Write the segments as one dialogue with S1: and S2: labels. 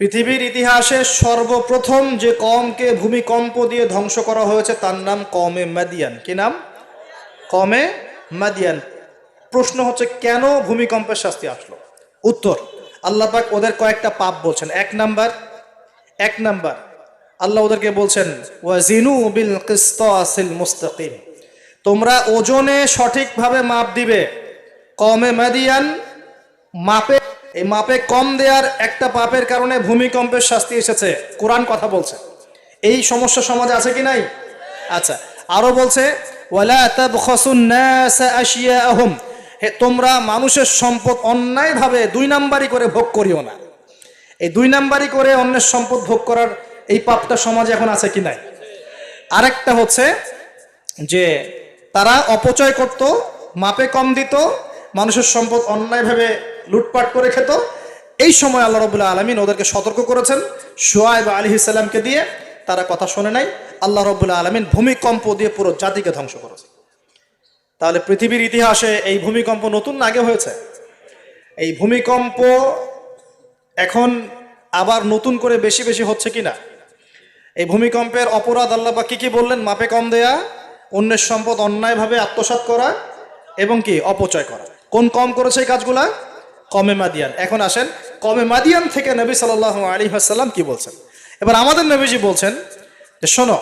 S1: পৃথিবীর ইতিহাসে সর্বপ্রথম যে কমকে ভূমিকম্প দিয়ে ধ্বংস করা হয়েছে, তার নাম কমে মাদিয়ান। কি নাম? কমে মাদিয়ান। প্রশ্ন হচ্ছে, কেন ভূমিকম্পের শাস্তি আসলো? উত্তর, আল্লাহ পাক ওদের কয়েকটা পাপ বলছেন। এক নাম্বার এক নাম্বার, আল্লাহ ওদেরকে বলছেন, ওয়াজিনু বিল কিসতাসিল মুস্তাকিম। তোমরা ওজনে সঠিকভাবে মাপ দিবে। কমে মাদিয়ান মাপে এই মাপে কম দেওয়ার একটা পাপের কারণে ভূমিকম্পের শাস্তি এসেছে। কোরআন কথা বলছে। এই সমস্যা সমাজে আছে কি নাই? আচ্ছা আরও বলছে তোমরা মানুষের সম্পদ অন্যায়ভাবে দুই নাম্বারই করে ভোগ করিও না। এই দুই নাম্বারই করে অন্যের সম্পদ ভোগ করার এই পাপটা সমাজে এখন আছে কি নাই? আরেকটা হচ্ছে যে, তারা অপচয় করত, মাপে কম দিত মানুষের সম্পদ অন্যায়ভাবে লুটপাট করে খেত। এই সময় আল্লাহ রবুল্লাহ আলমিন ওদেরকে সতর্ক করেছেন। সোয়াইব আলী ইসাল্লামকে দিয়ে তারা কথা শোনে নাই। আল্লাহ রবুল্লাহ আলমিন ভূমিকম্প দিয়ে পুরো জাতিকে ধ্বংস করেছে। তাহলে পৃথিবীর ইতিহাসে এই ভূমিকম্প নতুন আগে হয়েছে? এই ভূমিকম্প এখন আবার নতুন করে বেশি বেশি হচ্ছে কি না এই ভূমিকম্পের অপরাধ আল্লাহ বা কি কি বললেন? মাপে কম দেয়া, অন্যের সম্পদ অন্যায়ভাবে আত্মসাৎ করা এবং কি? অপচয় করা। কোন কম করেছে এই কাজগুলা? কমে মাদিয়ান। এখন আসেন, কমে মাদিয়ান থেকে নবী সাল আলী হাসাল্লাম কি বলছেন? এবার আমাদের নবীজি বলছেন যে, শোনো।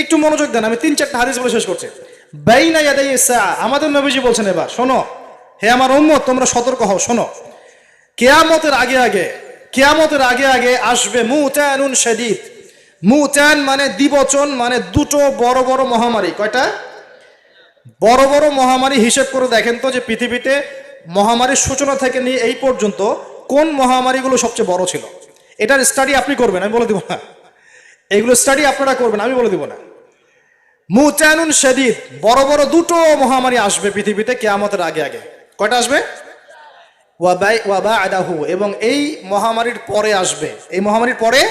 S1: একটু মনোযোগ দেন, আমি তিন চারটা হাদিস বলে শেষ করছি। আমাদের নবীজি বলছেন এবার, শোনো, হে আমার উম্মত, তোমরা সতর্ক হও, শোনো। কেয়ামতের আগে আগে, কেয়ামতের আগে আগে আসবে মুতানুন শাদীদ। মুতান মানে দ্বিবচন মানে দুটো বড় বড় মহামারী। কয়টা? বড় বড় মহামারী হিসেব করে দেখেন তো যে পৃথিবীতে মহামারীর সূচনা থেকে নিয়ে এই পর্যন্ত কোন মহামারীগুলো সবচেয়ে বড় ছিল? এটার স্টাডি আপনি করবেন, আমি বলে দিব না। এইগুলো স্টাডি আপনারা করবেন, আমি বলে দিব না। মুতানুন শাদীদ, বড় বড় দুটো মহামারী আসবে পৃথিবীতে কেয়ামতের আগে আগে। কয়টা আসবে? আদাহু এবং এই মহামারীর পরে আসবে। এই মহামারীর পরে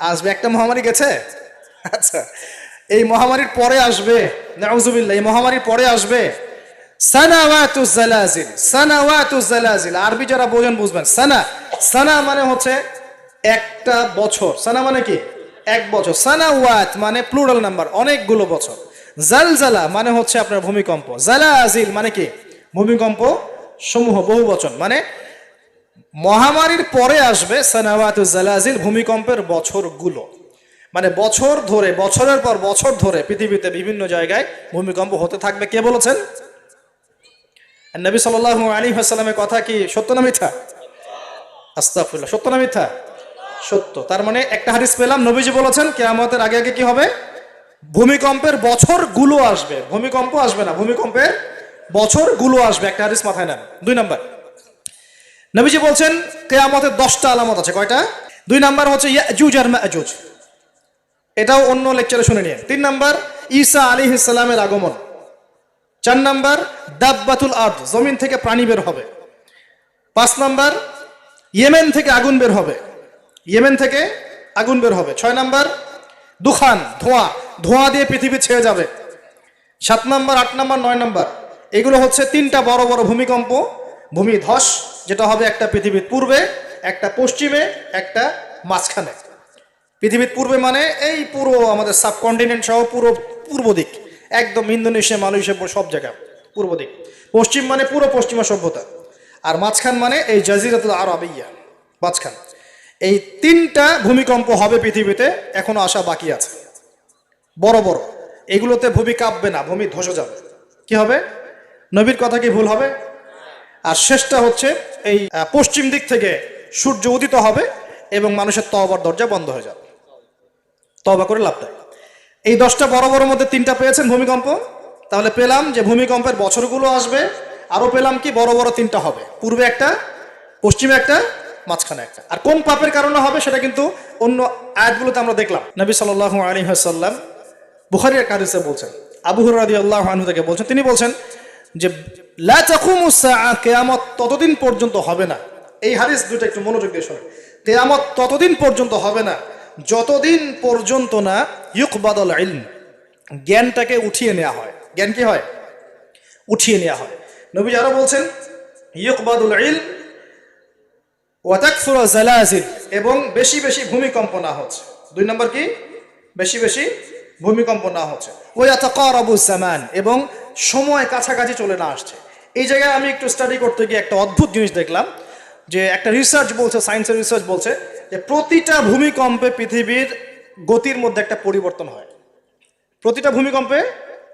S1: আসবে। একটা মহামারী গেছে? আচ্ছা। এই মহামারীর পরে আসবে, নাউজুবিল্লাহ, এই মহামারীর পরে আসবে। সানাওয়াতু জালাজিল সানাওয়াতু জালাজিল। আরবি যারা বোঝেন বুঝবেন। সানা সানা মানে হচ্ছে একটা বছর। সানা মানে কি? এক বছর। সানাওয়াত মানে প্লুরাল নাম্বার অনেকগুলো বছর। জালজালা মানে হচ্ছে আপনার ভূমিকম্প। জালাজিল মানে কি? ভূমিকম্প সমূহ, বহু বচন। মানে মহামারীর পরে আসবে সানাওয়াতু জালাজিল, ভূমিকম্পের বছরগুলো। মানে বছর ধরে, বছরের পর বছর ধরে পৃথিবীতে বিভিন্ন জায়গায় ভূমিকম্প হতে থাকবে। কে বলেছেন? নবী সাল আলী হাসালামের কথা কি সত্য না মিথ্যা? আস্তাফুল্লাহ সত্য না মিথ্যা? সত্য। তার মানে একটা হাদিস পেলাম, নবীজি বলেছেন, কেয়ামতের আগে আগে কি হবে? ভূমিকম্পের বছরগুলো আসবে। ভূমিকম্প আসবে না, ভূমিকম্পের বছরগুলো আসবে। একটা হাদিস মাথায় নেন। দুই নাম্বার। নবীজি বলছেন, কেয়ামতের দশটা আলামত আছে। কয়টা? দুই নাম্বার হচ্ছে ইয়াজুজ আর মাজুজ। এটাও অন্য লেকচারে শুনে নিয়ে তিন নাম্বার, ঈসা আলী ইসলামের আগমন। চার নাম্বার, দাব্বাতুল আর্দ, জমিন থেকে প্রাণী বের হবে। পাঁচ নাম্বার, ইয়েমেন থেকে আগুন বের হবে। ইয়েমেন থেকে আগুন বের হবে। ছয় নাম্বার, দুখান, ধোঁয়া। ধোঁয়া দিয়ে পৃথিবী ছেয়ে যাবে। সাত নাম্বার, আট নাম্বার, নয় নাম্বার। এগুলো হচ্ছে তিনটা বড় বড় ভূমিকম্প ভূমি ধস যেটা হবে একটা পৃথিবীর পূর্বে, একটা পশ্চিমে, একটা মাঝখানে। পৃথিবীর পূর্বে মানে এই পুরো আমাদের সাবকন্টিনেন্ট সহ পুরো পূর্ব দিক। একদম ইন্দোনেশিয়া মালয়েশিয়া সব জায়গা পূর্ব দিক। পশ্চিম মানে পুরো পশ্চিমা সভ্যতা। আর মাঝখান মানে এই জাজিরাতুল আরবিয়া, মাঝখান। এই তিনটা ভূমিকম্প হবে পৃথিবীতে, এখনও আসা বাকি আছে। বড় বড়। এগুলোতে ভূমি কাঁপবে না, ভূমি ধসে যাবে। কি হবে? নবীর কথা কি ভুল হবে? আর শেষটা হচ্ছে এই পশ্চিম দিক থেকে সূর্য উদিত হবে এবং মানুষের তওবার দরজা বন্ধ হয়ে যাবে। তবা করে লাভ নাই। এই দশটা বড় বড় মধ্যে তিনটা পেয়েছেন ভূমিকম্প। তাহলে পেলাম যে ভূমিকম্পের বছরগুলো আসবে আরও পেলাম কি বড় বড় তিনটা হবে। পূর্বে একটা, পশ্চিমে একটা, মাঝখানে একটা। আর কোন পাপের কারণে হবে সেটা কিন্তু অন্য আয়াতগুলোতে আমরা দেখলাম। নবী সাল্লাহ আলী হাসাল্লাম বুখারি এক হাদিসে বলছেন, আবু হুরাদি আল্লাহ আনহু থেকে বলছেন, তিনি বলছেন যে কিয়ামত ততদিন পর্যন্ত হবে না। এই হাদিস দুটো একটু মনোযোগ দিয়ে শোনেন। কিয়ামত ততদিন পর্যন্ত হবে না। যতদিন পর্যন্ত না ইউকবাদল ইলম জ্ঞানটাকে উঠিয়ে নেওয়া হয়। জ্ঞান কি হয়? উঠিয়ে নেওয়া হয়। নবী আরও বলছেন ইয়কবাদুল ইল ওয়াতাকসুর জালাজিল এবং বেশি বেশি ভূমিকম্প না হচ্ছে। দুই নম্বর কি? বেশি বেশি ভূমিকম্প না হচ্ছে। ওয়াতাকারাবু জামান এবং সময় কাছাকাছি চলে না আসছে। এই জায়গায় আমি একটু স্টাডি করতে গিয়ে একটা অদ্ভুত জিনিস দেখলাম। যে একটা রিসার্চ বলছে সায়েন্সের রিসার্চ বলছে যে প্রতিটা ভূমিকম্পে পৃথিবীর গতির মধ্যে একটা পরিবর্তন হয়। প্রতিটা ভূমিকম্পে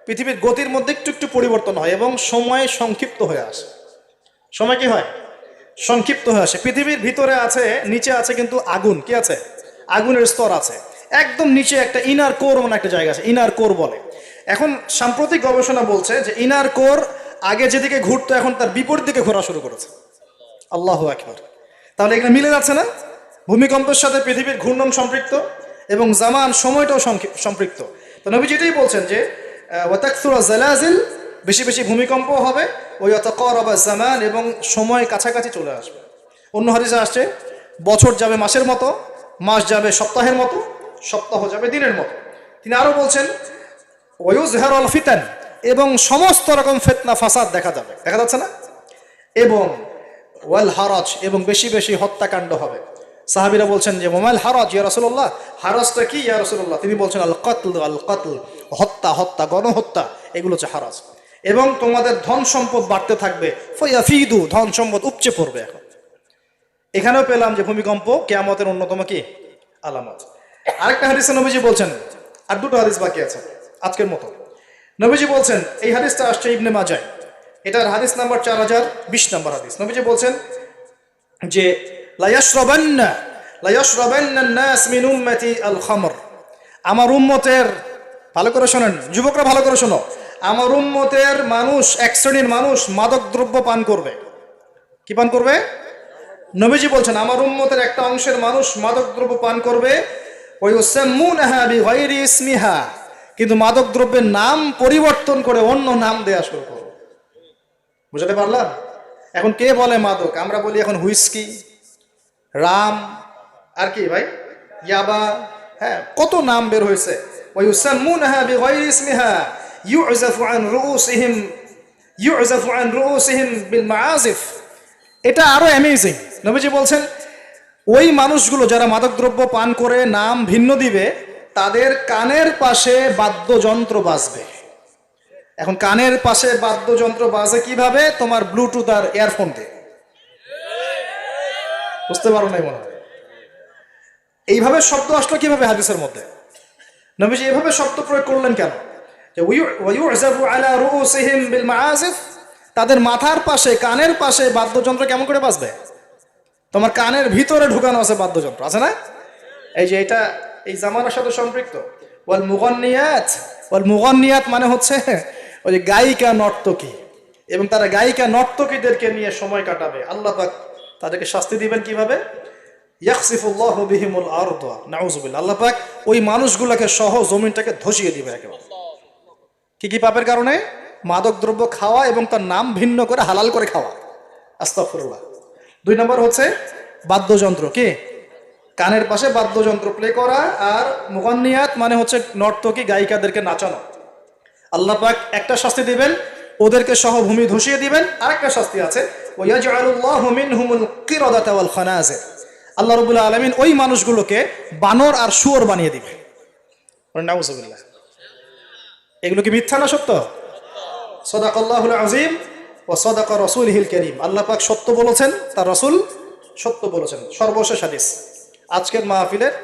S1: পৃথিবীর গতির মধ্যে একটু একটু পরিবর্তন হয় এবং সময় সংক্ষিপ্ত হয়ে আসে। সময় কি হয়? সংক্ষিপ্ত হয়ে আসে। পৃথিবীর ভিতরে আছে, নিচে আছে কিন্তু আগুন। কি আছে? আগুনের স্তর আছে। একদম নিচে একটা ইনার কোর মানে একটা জায়গা আছে ইনার কোর বলে। এখন সাম্প্রতিক গবেষণা বলছে যে ইনার কোর আগে যেদিকে ঘুরতো, এখন তার বিপরীত দিকে ঘোরা শুরু করেছে। আল্লাহ একবার তাহলে এখানে মিলে যাচ্ছে না? ভূমিকম্পের সাথে পৃথিবীর ঘূর্ণন সম্পৃক্ত এবং জামান সময়টাও সম্পৃক্ত। তো নবী যেটাই বলছেন যে ওয়াতাকসুরা জালাজিল বেশি বেশি ভূমিকম্প হবে ওই অতকরবা জামান এবং সময় কাছাকাছি চলে আসবে। অন্য হাদিসে আসছে, বছর যাবে মাসের মতো, মাস যাবে সপ্তাহের মতো, সপ্তাহ যাবে দিনের মতো। তিনি আরও বলছেন ওয়ুজহার অল ফিতান এবং সমস্ত রকম ফেতনা, ফাসাদ দেখা যাবে। দেখা যাচ্ছে না? এবং ওয়াল হারাজ এবং বেশি বেশি হত্যাকাণ্ড হবে। সাহাবিরা বলছেন যে মোমাইল হারাজ, ইয়া রসুল্লাহ হারাজটা কি, ইয়া রসুল্লাহ তিনি বলছেন, আল কতল আল কতল, হত্যা হত্যা, গণহত্যা, এগুলো হচ্ছে হারাজ। এবং তোমাদের ধন সম্পদ বাড়তে থাকবে। ফিদু ধন সম্পদ উপচে পড়বে এখন। এখানেও পেলাম যে, ভূমিকম্প কেয়ামতের অন্যতম কি? আলামত। আরেকটা হাদিসে নবীজি বলছেন, আর দুটো হাদিস বাকি আছে, আজকের মতো। নবীজি বলছেন, এই হাদিসটা আসছে ইবনে মাজায় এটার হাদিস নাম্বার চার হাজার বিশ নম্বর হাদিস। নবীজি বলছেন যে আল আমার উম্মতের, ভালো করে শোনেন, যুবকরা ভালো করে শোনো। আমার উম্মতের মানুষ, এক শ্রেণির মানুষ মাদক দ্রব্য পান করবে। কি পান করবে? নবীজি বলছেন, আমার উম্মতের একটা অংশের মানুষ মাদক দ্রব্য পান করবে। ওই ইসমিহা। কিন্তু মাদক দ্রব্যের নাম পরিবর্তন করে অন্য নাম দেয়া শুরু করবে। বুঝাতে পারলাম? এখন কে বলে মাদক? আমরা বলি এখন হুইস্কি, রাম, আর কি ভাই? ইয়াবা হ্যাঁ কত নাম বের হয়েছে? বিগাইরি ইসমিহা ইউজাফু আন রুউসিহিম ইউজাফু আন রুউসিহিম বিল মাআজিফ এটা আরও অ্যামেজিং নবীজি বলছেন, ওই মানুষগুলো যারা মাদকদ্রব্য পান করে, নাম ভিন্ন দিবে, তাদের কানের পাশে বাদ্যযন্ত্র বাজবে। এখন কানের পাশে বাদ্যযন্ত্র বাজে কীভাবে? তোমার ব্লুটুথ আর ইয়ারফোন দিয়ে। বুঝতে পারো নাই মনে হয়? এইভাবে শব্দ আসলো কীভাবে হাদিসের মধ্যে? নবীজি এভাবে শব্দ প্রয়োগ করলেন কেন? তাদের মাথার পাশে, কানের পাশে বাদ্যযন্ত্র কেমন করে বাজবে? তোমার কানের ভিতরে ঢুকানো আছে বাদ্যযন্ত্র, আছে না? এই যে এটা এই জামানার সাথে সম্পৃক্ত। ওয়াল মুগন্নিয়াত। ওয়াল মুগন্নিয়াত মানে হচ্ছে ওই গায়িকা নর্তকী। এবং তারা গায়িকা নর্তকীদেরকে নিয়ে সময় কাটাবে। আল্লাহ পাক তাদেরকে শাস্তি দিবেন কীভাবে? ইয়াকসিফুল্লাহ বিহিমুল আরদ। নাউজুবিল্লাহ। আল্লাহ পাক ওই মানুষগুলোকে সহ জমিনটাকে ধসিয়ে দিবে একেবারে। কি কি পাপের কারণে? মাদক দ্রব্য খাওয়া এবং তার নাম ভিন্ন করে হালাল করে খাওয়া। আস্তাফুরুল্লাহ দুই নম্বর হচ্ছে বাদ্যযন্ত্র, কি? কানের পাশে বাদ্যযন্ত্র প্লে করা আর মুগান্নিয়াত মানে হচ্ছে নর্তকী গায়িকাদেরকে নাচানো। আল্লাহ পাক একটা শাস্তি দিবেন, ওদেরকে সহ ভূমি ধসিয়ে দিবেন। আরেকটা শাস্তি আছে আল্লাহ রাব্বুল আলামিন ওই মানুষগুলোকে বানর আর শুয়োর বানিয়ে দিবে এগুলো কি মিথ্যা না সত্য? সদাকল্লাহুল আজিম ও সদাক রসুল হিল করিম। আল্লাহ পাক সত্য বলেছেন, তার রসুল সত্য বলেছেন। সর্বশেষ হাদিস। আজকের মাহফিলের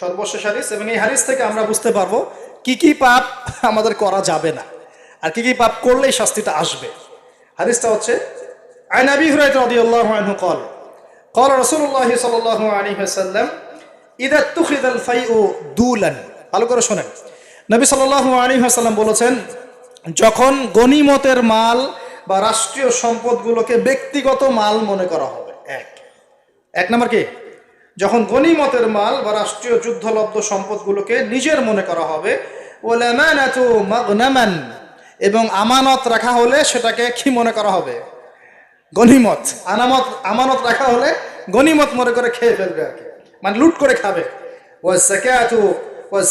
S1: সর্বশেষ হাদিস এবং এই হাদিস থেকে আমরা বুঝতে পারব কি কি পাপ আমাদের করা যাবে না আর কি কি পাপ করলেই শাস্তিটা আসবে হাদিসটা হচ্ছে আইন আবি হুরাইত রাদিয়াল্লাহু আনহু قال قال رسول الله صلى الله عليه وسلم إذا اتخذ الفيء دولا ভালো করে শোনেন নবী সাল্লাল্লাহু আলাইহি ওয়াসাল্লাম বলেছেন যখন গনিমতের মাল বা রাষ্ট্রীয় সম্পদগুলোকে ব্যক্তিগত মাল মনে করা হবে এক এক নম্বর কি যখন গনিমতের মাল বা রাষ্ট্রীয় যুদ্ধলব্ধ সম্পদগুলোকে নিজের মনে করা হবে এবং আমানত রাখা হলে সেটাকে কি মনে করা হবে? গনিমত আনামত, আমানত রাখা হলে গনিমত মনে করে খেয়ে ফেলবে আর কি। মানে লুট করে খাবে। ও ও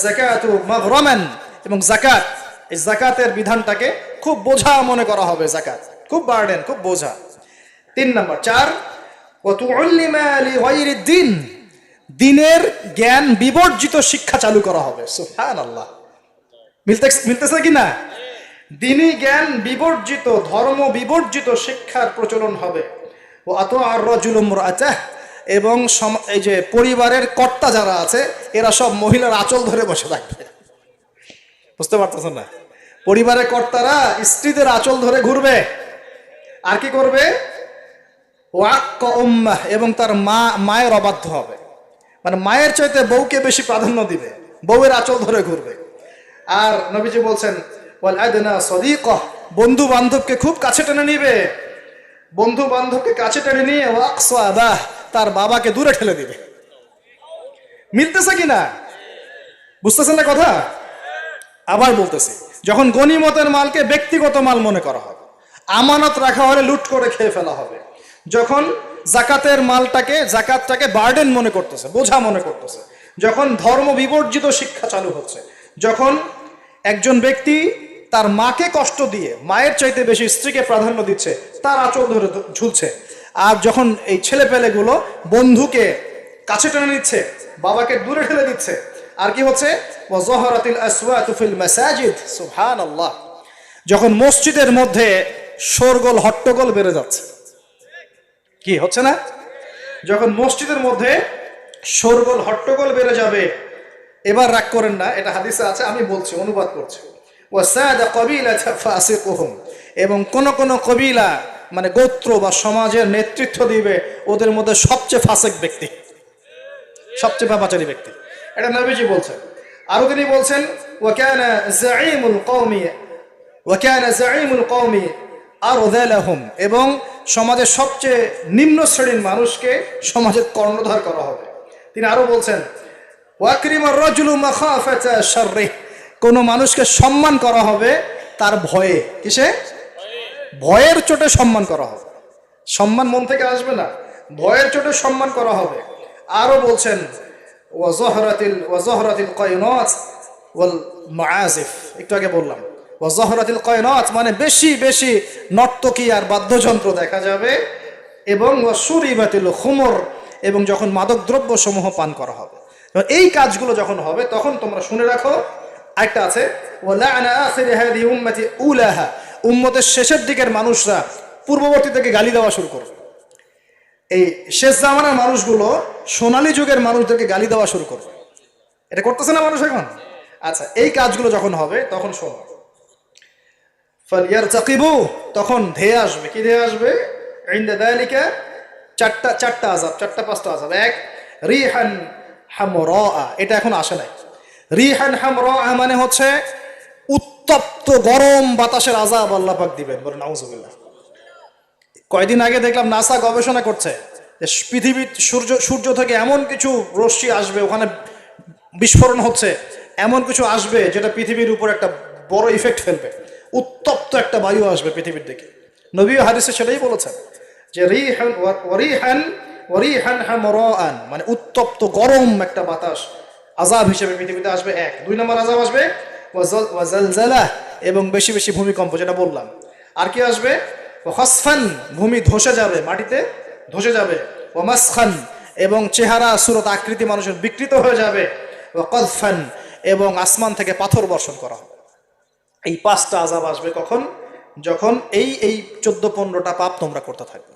S1: এবং জাকাত এই জাকাতের বিধানটাকে খুব বোঝা মনে করা হবে জাকাত খুব বার্ডেন, খুব বোঝা। তিন নম্বর, চার দিন দিনের জ্ঞান বিবর্জিত শিক্ষা চালু করা হবে। মিলতে মিলতেছে কি না? দিনী জ্ঞান বিবর্জিত, ধর্ম বিবর্জিত শিক্ষার প্রচলন হবে। ও আত আর রজুলুম রাজাহ এবং এই যে পরিবারের কর্তা যারা আছে, এরা সব মহিলার আঁচল ধরে বসে থাকবে। বুঝতে পারতেছেন না? পরিবারের কর্তারা স্ত্রীদের আঁচল ধরে ঘুরবে। আর কি করবে? ওয়াক্ক উম্মাহ এবং তার মা, মায়ের অবাধ্য হবে। মানে মায়ের চাইতে বউকে বেশি প্রাধান্য দিবে, বউয়ের আঁচল ধরে ঘুরবে। আর নবীজি বলছেন, ওয়াল আদনা সদিকহ বন্ধু বান্ধবকে খুব কাছে টেনে নিবে। বন্ধু বান্ধবকে কাছে টেনে নিয়ে ওয়াকসাদাহ তার বাবাকে দূরে ঠেলে দিবে। মিলতেছে কি না? বুঝতেছেন না কথা? আবার বলতেছি, যখন গনিমতের মালকে ব্যক্তিগত মাল মনে করা হবে, আমানত রাখা হলে লুট করে খেয়ে ফেলা হবে। যখন জাকাতের মালটাকে, জাকাতটাকে বার্ডেন মনে করতেছে, বোঝা মনে করতেছে, যখন ধর্ম বিবর্জিত শিক্ষা চালু হচ্ছে, যখন একজন ব্যক্তি তার মাকে কষ্ট দিয়ে, মায়ের চাইতে বেশি স্ত্রীকে প্রাধান্য দিচ্ছে, তার আঁচল ধরে ঝুলছে। আর যখন এই ছেলে পেলেগুলো বন্ধুকে কাছে টেনে নিচ্ছে, বাবাকে দূরে ঠেলে দিচ্ছে, আর কি হচ্ছে? যখন মসজিদের মধ্যে শোরগোল, হট্টগোল বেড়ে যাচ্ছে কি, হচ্ছে না? যখন মসজিদের মধ্যে শোরগোল, হট্টগোল বেড়ে যাবে, এবার রাগ করেন না, এটা হাদিসে আছে, আমি বলছি, অনুবাদ করছি। এবং কোন কোন কবিলা মানে গোত্র বা সমাজের নেতৃত্ব দিবে, ওদের মধ্যে সবচেয়ে ফাসেক ব্যক্তি। সবচেয়ে পাপাচারী ব্যক্তি। এটা নবীজি বলছেন। আরও তিনি বলছেন ওয়াকানা জাঈমুল কওমি ওয়াকানা জাঈমুল কওমি আরদালাহুম এবং সমাজের সবচেয়ে নিম্ন শ্রেণির মানুষকে সমাজের কর্ণধার করা হবে। তিনি আরও বলছেন ওয়াকরিমার রাজুলু কোন মানুষকে সম্মান করা হবে তার ভয়ে। কিসে? ভয়ের চোটে সম্মান করা হবে। সম্মান মন থেকে আসবে না, ভয়ের চোটে সম্মান করা হবে। আরও বলছেন ওয়াজহরাতিল ওয়াজহরাতিল কয়নাত ওয়াল মাআজিফ একটু আগে বললাম। ওয়াজহরাতিল কয়নাত মানে বেশি বেশি নর্তকী আর বাদ্যযন্ত্র দেখা যাবে। এবং ওয়াসুরিবাতিল খুমর, এবং যখন মাদকদ্রব্য সমূহ পান করা হবে। এই কাজগুলো যখন হবে, তখন তোমরা শুনে রাখো একটা আছে উলাহা, উম্মতের শেষের দিকের মানুষরা পূর্ববর্তী থেকে গালি দেওয়া শুরু করবে। এই শেষ জামানার মানুষগুলো সোনালী যুগের মানুষদেরকে গালি দেওয়া শুরু করবে। এটা করতেছে না মানুষ এখন? আচ্ছা এই কাজগুলো যখন হবে, তখন শোনো। ফালিয়ার চাকিবু তখন ধেয়ে আসবে। কি ধেয়ে আসবে? ইনদা দালিকা চারটা চারটা আজাব চারটা, পাঁচটা আজাব এক, রিহান হামরা এটা এখন আসে নাই। রিহান হামরা মানে হচ্ছে উত্তপ্ত গরম বাতাসের আজাব আল্লাহ পাক দিবেন, বলে নাউজুবিল্লাহ। কয়দিন আগে দেখলাম নাসা গবেষণা করছে যে পৃথিবীর সূর্য সূর্য থেকে এমন কিছু রশ্মি আসবে, ওখানে বিস্ফোরণ হচ্ছে, এমন কিছু আসবে যেটা পৃথিবীর উপর একটা বড় ইফেক্ট ফেলবে। উত্তপ্ত একটা বায়ু আসবে পৃথিবীর দিকে। নবী হাদিসে সেটাই বলেছেন যে রিহান মানে উত্তপ্ত গরম একটা বাতাস আজাব হিসেবে পৃথিবীতে আসবে এক। দুই নম্বর আজাব আসবে এবং বেশি বেশি ভূমিকম্প যেটা বললাম। আর কি আসবে? হসফান ভূমি ধসে যাবে, মাটিতে ধসে যাবে। ও মাসখান, এবং চেহারা, সুরত, আকৃতি মানুষের বিকৃত হয়ে যাবে। ও এবং আসমান থেকে পাথর বর্ষণ করা হবে। এই পাঁচটা আজাব আসবে কখন? যখন এই এই চোদ্দ পনেরোটা পাপ তোমরা করতে থাকবে।